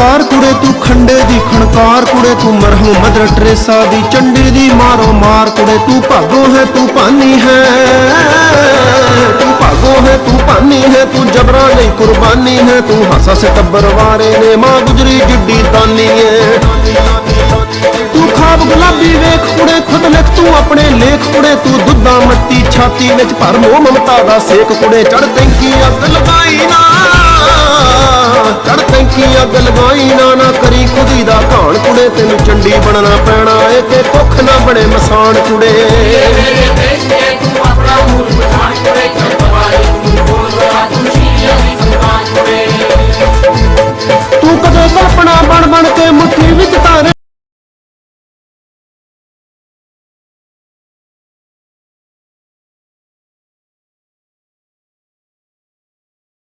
ਕੁੜੇ ਤੂੰ ਖੰਡੇ ਦੀ ਖਣਕਾਰ ਕੁੜੇ ਤੂੰ ਮਰਹਮ ਮਦਰ ਟਰੇਸਾ ਦੀ ਚੰਡੀ ਦੀ ਮਾਰੋ ਮਾਰ ਕੁੜੇ ਤੂੰ ਭਾਗੋ ਹੈ ਤੂੰ ਪਾਨੀ ਹੈ। ਤੂੰ ਭਾਗੋ ਹੈ ਤੂੰ ਪਾਨੀ ਹੈ, ਤੂੰ ਜਬਰਾਂ ਲਈ ਕੁਰਬਾਨੀ ਹੈ, ਤੂੰ ਹਾਸਾ ਸੇ ਟੱਬਰ ਵਾਰੇ ਨੇ, ਮਾਂ ਗੁਜਰੀ ਜਿੱਡੀ ਤਾਨੀ ਹੈ। ਤੂੰ ਖਾਬ ਗੁਲਾਬੀ ਵੇਖ ਕੁੜੇ, ਖੁਦ ਲਿਖ ਤੂੰ ਆਪਣੇ ਲੇਖ ਕੁੜੇ, ਤੂੰ ਦੁੱਧਾ ਮੱਤੀ ਛਾਤੀ ਵਿੱਚ ਭਰ ਮੋਹ ਮਮਤਾ ਦਾ ਸੇਕ ਕੁੜੇ ਚੜ ਟੈਂਕੀ ਅੱਗ ਲਗਾਈ ਨਾ। ਚੜ ਅੱਗ ਲਗਾਈ ਨਾ ਨਾ ਕਰੀ ਖੁਦੀ ਦਾ ਘਾਣ ਕੁੜੇ, ਤੈਨੂੰ ਚੰਡੀ ਬਣਨਾ ਪੈਣਾ ਏ, ਤੇ ਕੁੱਖ ਨਾ ਬਣੇ ਮਸਾਨ ਕੁੜੇ।